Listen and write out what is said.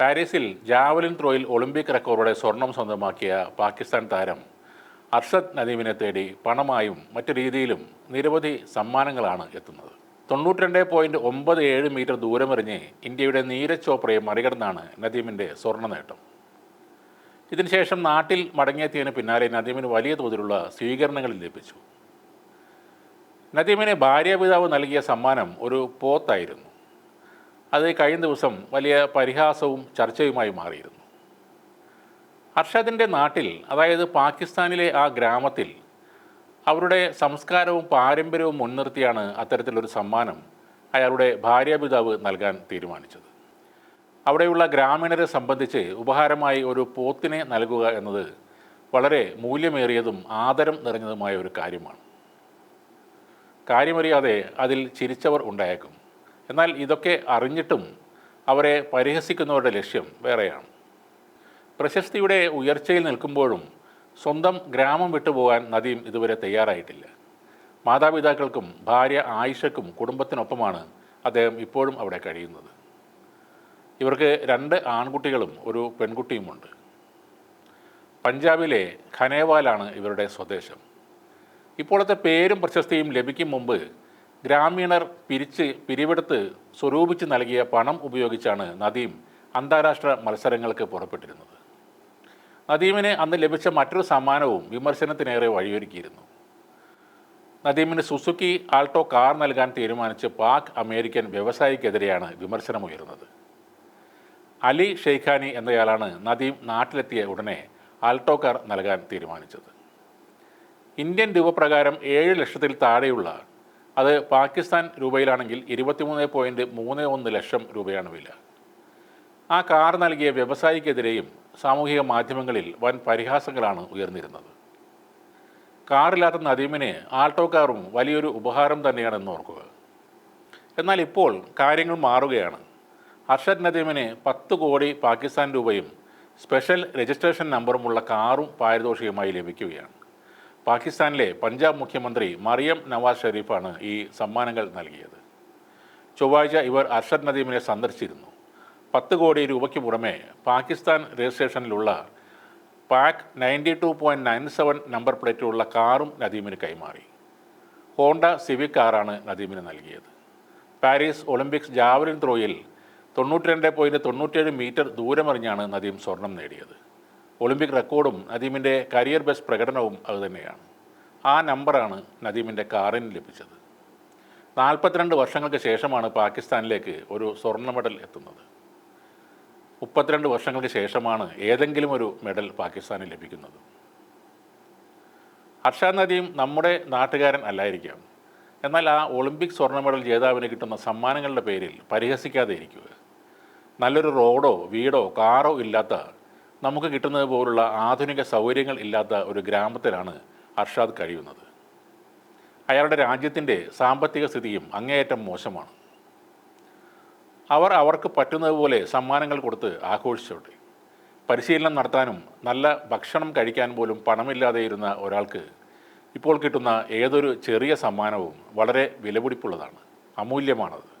പാരീസിൽ javelin ത്രോയിൽ Olympic റെക്കോർഡോടെ സ്വർണം സ്വന്തമാക്കിയ പാകിസ്ഥാൻ താരം അർഷദ് നദീമിനെ തേടി പണമായും മറ്റു രീതിയിലും നിരവധി സമ്മാനങ്ങളാണ് എത്തുന്നത്. തൊണ്ണൂറ്റിരണ്ട് പോയിന്റ് ഒമ്പത് ഏഴ് മീറ്റർ ദൂരമെറിഞ്ഞ് ഇന്ത്യയുടെ നീരജ് ചോപ്രയെ മറികടന്നാണ് നദീമിന്റെ സ്വർണ നേട്ടം. ഇതിനുശേഷം നാട്ടിൽ മടങ്ങിയെത്തിയതിന് പിന്നാലെ നദീമിന് വലിയ തോതിലുള്ള സ്വീകരണങ്ങൾ ലഭിച്ചു. നദീമിന് ഭാര്യാപിതാവ് നൽകിയ സമ്മാനം ഒരു പോത്തായിരുന്നു. അത് കഴിഞ്ഞ ദിവസം വലിയ പരിഹാസവും ചർച്ചയുമായി മാറിയിരുന്നു. അർഷദിന്റെ നാട്ടിൽ അതായത് പാകിസ്ഥാനിലെ ആ ഗ്രാമത്തിൽ അവരുടെ സംസ്കാരവും പാരമ്പര്യവും മുൻനിർത്തിയാണ് അത്തരത്തിലൊരു സമ്മാനം അയാളുടെ ഭാര്യാപിതാവ് നൽകാൻ തീരുമാനിച്ചത്. അവിടെയുള്ള ഗ്രാമീണരെ സംബന്ധിച്ച് ഉപഹാരമായി ഒരു പോത്തിനെ നൽകുക എന്നത് വളരെ മൂല്യമേറിയതും ആദരം നിറഞ്ഞതുമായ ഒരു കാര്യമാണ്. കാര്യമറിയാതെ അതിൽ ചിരിച്ചവർ ഉണ്ടായേക്കും. എന്നാൽ ഇതൊക്കെ അറിഞ്ഞിട്ടും അവരെ പരിഹസിക്കുന്നവരുടെ ലക്ഷ്യം വേറെയാണ്. പ്രശസ്തിയുടെ ഉയർച്ചയിൽ നിൽക്കുമ്പോഴും സ്വന്തം ഗ്രാമം വിട്ടുപോകാൻ നദീം ഇതുവരെ തയ്യാറായിട്ടില്ല. മാതാപിതാക്കൾക്കും ഭാര്യ ആയിഷക്കും കുടുംബത്തിനൊപ്പമാണ് അദ്ദേഹം ഇപ്പോഴും അവിടെ കഴിയുന്നത്. ഇവർക്ക് രണ്ട് ആൺകുട്ടികളും ഒരു പെൺകുട്ടിയുമുണ്ട്. പഞ്ചാബിലെ ഖനേവാലാണ് ഇവരുടെ സ്വദേശം. ഇപ്പോഴത്തെ പേരും പ്രശസ്തിയും ലഭിക്കും മുമ്പ് ഗ്രാമീണർ പിരിച്ച് പിരിവെടുത്ത് സ്വരൂപിച്ച് നൽകിയ പണം ഉപയോഗിച്ചാണ് നദീം അന്താരാഷ്ട്ര മത്സരങ്ങൾക്ക് പുറപ്പെട്ടിരുന്നത്. നദീമിന് അന്ന് ലഭിച്ച മറ്റൊരു സമ്മാനവും വിമർശനത്തിനേറെ വഴിയൊരുക്കിയിരുന്നു. നദീമിന് സുസുക്കി ആൾട്ടോ കാർ നൽകാൻ തീരുമാനിച്ച് പാക് അമേരിക്കൻ വ്യവസായിക്കെതിരെയാണ് വിമർശനമുയർന്നത്. അലി ഷെയ്ഖാനി എന്നയാളാണ് നദീം നാട്ടിലെത്തിയ ഉടനെ ആൾട്ടോ കാർ നൽകാൻ തീരുമാനിച്ചത്. ഇന്ത്യൻ രൂപപ്രകാരം ഏഴ് ലക്ഷത്തിൽ താഴെയുള്ള അത് പാകിസ്ഥാൻ രൂപയിലാണെങ്കിൽ ഇരുപത്തിമൂന്ന് പോയിന്റ് മൂന്ന് ഒന്ന് ലക്ഷം രൂപയാണ് വില. ആ കാർ നൽകിയ വ്യവസായിക്കെതിരെയും സാമൂഹിക മാധ്യമങ്ങളിൽ വൻ പരിഹാസങ്ങളാണ് ഉയർന്നിരുന്നത്. കാറില്ലാത്ത നദീമിന് ആൾട്ടോ കാറും വലിയൊരു ഉപഹാരം തന്നെയാണെന്ന് ഓർക്കുക. എന്നാൽ ഇപ്പോൾ കാര്യങ്ങൾ മാറുകയാണ്. അർഷദ് നദീമിന് പത്ത് കോടി പാകിസ്ഥാൻ രൂപയും സ്പെഷ്യൽ രജിസ്ട്രേഷൻ നമ്പറുമുള്ള കാറും പാരിതോഷികമായി ലഭിക്കുകയാണ്. പാകിസ്ഥാനിലെ പഞ്ചാബ് മുഖ്യമന്ത്രി മറിയം നവാസ് ഷെരീഫാണ് ഈ സമ്മാനങ്ങൾ നൽകിയത്. ചൊവ്വാഴ്ച ഇവർ അർഷദ് നദീമിനെ സന്ദർശിച്ചിരുന്നു. പത്ത് കോടി രൂപയ്ക്ക് പുറമെ Pakistan രജിസ്ട്രേഷനിലുള്ള Pak ninety two point nine seven number പ്ലേറ്റുള്ള കാറും നദീമിന് കൈമാറി. ഹോണ്ട സിവിക് കാറാണ് നദീമിന് നൽകിയത്. പാരീസ് ഒളിമ്പിക്സ് ജാവലിൻ ത്രോയിൽ തൊണ്ണൂറ്റി രണ്ട് പോയിന്റ് തൊണ്ണൂറ്റേഴ് മീറ്റർ ദൂരമറിഞ്ഞാണ് നദീം സ്വർണം നേടിയത്. ഒളിമ്പിക് റെക്കോർഡും നദീമിന്റെ കരിയർ ബെസ്റ്റ് പ്രകടനവും അതുതന്നെയാണ് ആ നമ്പറാണ് നദീമിന്റെ കാറിന് ലഭിച്ചത്. നാൽപ്പത്തിരണ്ട് വർഷങ്ങൾക്ക് ശേഷമാണ് പാകിസ്ഥാനിലേക്ക് ഒരു സ്വർണ മെഡൽ എത്തുന്നത്. മുപ്പത്തിരണ്ട് വർഷങ്ങൾക്ക് ശേഷമാണ് ഏതെങ്കിലും ഒരു മെഡൽ പാകിസ്ഥാന് ലഭിക്കുന്നത്. അർഷാദ് നദീം നമ്മുടെ നാട്ടുകാരൻ അല്ലായിരിക്കാം. എന്നാൽ ആ ഒളിമ്പിക് സ്വർണ മെഡൽ ജേതാവിന് കിട്ടുന്ന സമ്മാനങ്ങളുടെ പേരിൽ പരിഹസിക്കാതെ ഇരിക്കുക. നല്ലൊരു റോഡോ വീടോ കാറോ ഇല്ലാത്ത നമുക്ക് കിട്ടുന്നത് പോലുള്ള ആധുനിക സൗകര്യങ്ങൾ ഇല്ലാത്ത ഒരു ഗ്രാമത്തിലാണ് അർഷാദ് കഴിയുന്നത്. അയാളുടെ രാജ്യത്തിന്റെ സാമ്പത്തിക സ്ഥിതിയും അങ്ങേയറ്റം മോശമാണ്. അവർ അവർക്ക് പറ്റുന്നതുപോലെ സമ്മാനങ്ങൾ കൊടുത്ത് ആഘോഷിച്ചോട്ടെ. പരിശീലനം നടത്താനും നല്ല ഭക്ഷണം കഴിക്കാൻ പോലും പണമില്ലാതെ ഇരുന്ന ഒരാൾക്ക് ഇപ്പോൾ കിട്ടുന്ന ഏതൊരു ചെറിയ സമ്മാനവും വളരെ വിലപിടിപ്പുള്ളതാണ്. അമൂല്യമാണത്.